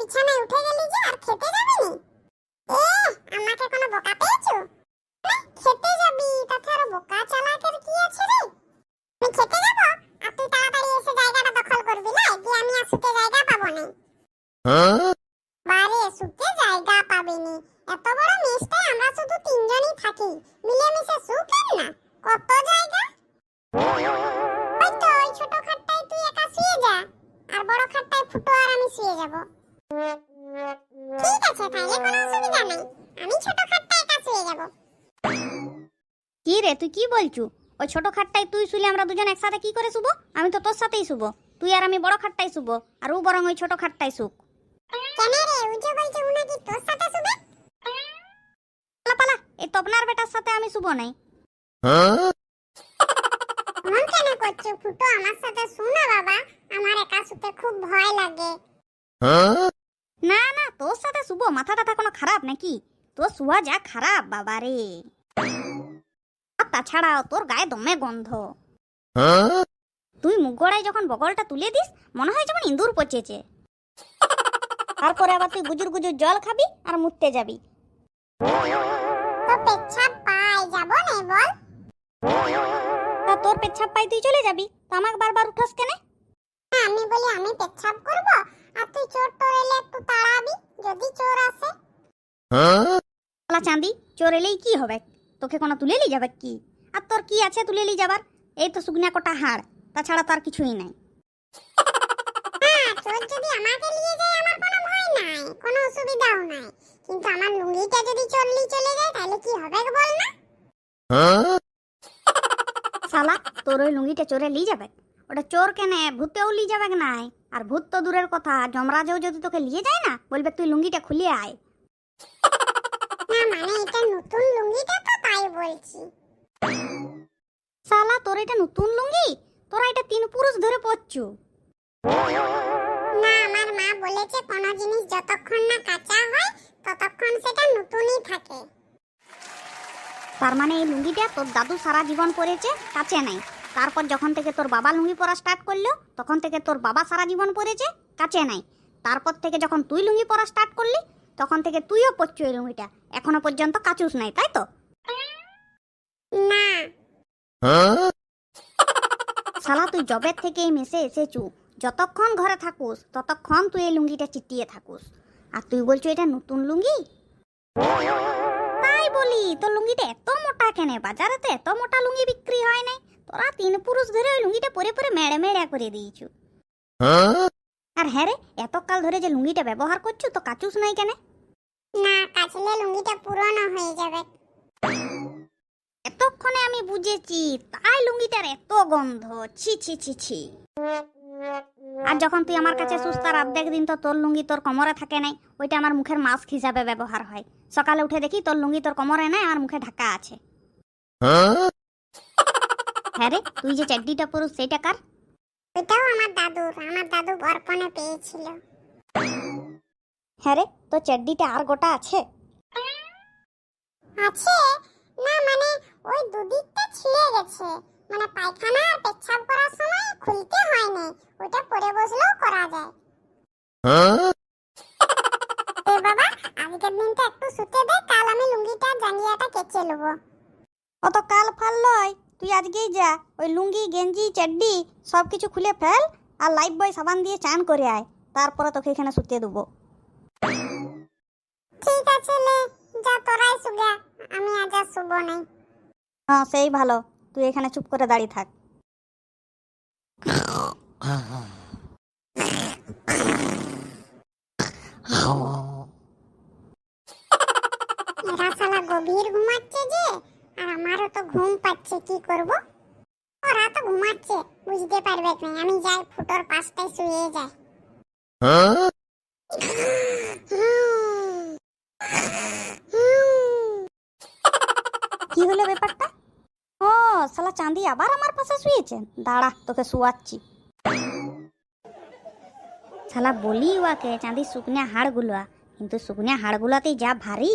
বিছানায় উঠে গেলি যে আর খেতে যাবি নি? এ আমাকে কোনো বোকা পেয়েছ? না, খেতে যাবি তাতে আরও বোকা চালাকের কি আছে রে? আমি খেতে যাব? আর তুই তাড়াতাড়ি এসে জায়গাটা দখল করবি না? দিয়ে আমি আর শুতে জায়গা পাবো না বারে শুতে জায়গা পাবিনি এত বড় মেসটায় আমরা শুধু তিনজনই থাকি। মিলেমিশে শুকেন না? কত জায়গা? ওই তো ওই ছোট খাটটায় তুই একা শুয়ে যা। আর বড় খাটটায় ফুটো আর আমি শুয়ে যাব। ঠিক আছে তাইলে কোনো অসুবিধা নেই। আমি ছোট খাটটায় একা শুয়ে যাব। কি রে তুই কি বলছু? ওই ছোট খাটটাই তুই শুলে আমরা দুজন একসাথে কি করে শুবো? আমি তো তোর সাথেই শুবো। তুই আর আমি বড় খাটটাই শুবো আর ও বরং ওই ছোট খাটটাই শুক। কেন রে উজে বলছে উনা কি তোর সাথে শুবে? পালা পালা এই তপনার বেটার সাথে আমি শুবো নাই। মন কেন করছ? ফুটো আমার সাথে শুনো বাবা। আমার একা শুতে খুব ভয় লাগে। না না তোর সাথে শুবো মাথা টাথা কোনো খারাপ নাকি? তোর শুয়া যা খারাপ বাবা রে আর তাছাড়াও তোর গায়ে দমে গন্ধ। তুই মুখ গড়ায় যখন বগলটা তুলে দিস মনে হয় যেমন ইঁদুর পচেছে। তারপরে আবার তুই গুজুর গুজুর জল খাবি আর মুততে যাবি। তা তোর পেচ্ছাপ পাই তুই চলে যাবি। তো আমাকে বারবার উঠাস কেনে? আমি বলি আমি পেচ্ছাপ করব আর তুই চোর টোর এলে একটু তাড়াবি যদি চোর আসে। পালা চাঁদি চোর এলেই কি হবে? তোকে কোনো তুলে লি যাবে কি? আর তোর কি আছে তুলে লি যাবার? এই তো শুকনা কোটা হাড় তাছাড়া তো আর কিছুই নাই। হ্যাঁ চোর যদি আমাকে নিয়ে যায় আমার কোনো ভয় নাই কোনো অসুবিধাও নাই। কিন্তু আমার লুঙ্গিটা যদি চললি চলে যায় তাহলে কি হবে বল না শালা তোর ওই লুঙ্গিটা চোরে লি যাবে? ওটা চোর কেনে ভূতেও লি যাবে নাই? আর ভূত তো দূরের কথা যমরাজও যদি তোকে নিয়ে যায় না বলবে তুই লুঙ্গিটা খুলিয়ে আয়। না মানে এটা নতুন লুঙ্গিটা তো তাই বলছি। শালা তোর এটা নতুন লুঙ্গি? তোরা এটা তিন পুরুষ ধরে পড়ছু না আমার মা বলেছে কোনো জিনিস যতক্ষণ না কাঁচা হয় ততক্ষণ সেটা নতুনই থাকে। তার মানে এই লুঙ্গিটা তোর দাদু সারা জীবন পরেছে কাছে নাই। তারপর যখন থেকে তোর বাবা লুঙ্গি পরা স্টার্ট করল তখন থেকে তোর বাবা সারা জীবন পরেছে কাছে নাই। তারপর থেকে যখন তুই লুঙ্গি পরা স্টার্ট করলি তখন থেকে তুইও পরছু এই লুঙ্গিটা। এখনও পর্যন্ত কাচুস নাই তাই তো? না। শালা তুই জবের থেকে এই মেসে এসেছু। যতক্ষণ ঘরে থাকুস ততক্ষণ তুই এই লুঙ্গিটা চিটিয়ে থাকুস। আর তুই বলছো এটা নতুন লুঙ্গি? তাই বলি তোর লুঙ্গিটা এত মোটা কেনে? বাজারে তো এত মোটা লুঙ্গি বিক্রি হয় নাই। তোরা তিন পুরুষ ধরে ওই লুঙ্গিটা পরে পরে মেড়ে মেড়া করে দিয়েছু আর হ্যাঁ রে এতকাল ধরে যে লুঙ্গিটা ব্যবহার করছ তো কাচুস নাই কেন না কাচলে লুঙ্গিটা পুরনো হয়ে যাবে এতক্ষণে আমি বুঝেছি তাই লুঙ্গিটার এত গন্ধ ছি ছি ছি ছি আর যখন তুই আমার কাছে সুস্তার অর্ধেক দিন তো তোর লুঙ্গি তোর কোমরে থাকে নাই ওইটা আমার মুখের মাস্ক হিসাবে ব্যবহার হয়। সকালে উঠে দেখি তোর লুঙ্গি তোর কোমরে নাই আমার মুখে ঢাকা আছে হ্যাঁ রে তুই যে চাড্ডিটা পুরুষ সেটা কার? ওইটাও আমার দাদুর আমার দাদু বরপনে পেয়েছিল। হ্যাঁ রে তোর চাড্ডিটা আর গোটা আছে? আছে? না মানে ওই দুদিকটা ছিঁড়ে গেছে। মানে পায়খানা আর পেচ্ছাপ করার সময় খুলতে হয়নি। ওটা পরে বসলেও করা যায়। এ বাবা আজকের দিনটা একটু শুতে দে কাল আমি লুঙ্গিটা জাঙ্গিয়াটা কেচে নেব। অত কাল ফাল লয় তুই আজকেই যা ওই লুঙ্গি গেঞ্জি চাড্ডি সব কিছু খুলে ফেল আর লাইফ বয় সাবান দিয়ে চান করে আয় তারপরে তোকে এখানে শুতে দেবো। ঠিক আছে লে যা তোরাই শুগা আমি আজ আর শুবো নাই। হ্যাঁ সেই ভালো তুই এখানে চুপ করে দাঁড়িয়ে থাক। এরা শালা গভীর ঘুমাচ্ছে যে আর আমারও তো ঘুম পাচ্ছে, কি করব? ওরা তো ঘুমাচ্ছে, বুঝতে পারবে না আমি যাই, ফুটোর পাশটায় শুয়ে যাই। কি হলো ব্যাপারটা? ও, শালা চাঁদি আবার আমার পাশে শুয়েছে। দাঁড়া, তোকে শুয়াচ্ছি। শালা বলি ওয়াকে, চাঁদি শুকনা হাড়গুলো। কিন্তু শুকনা হাড়গুলোতেই যা ভারী।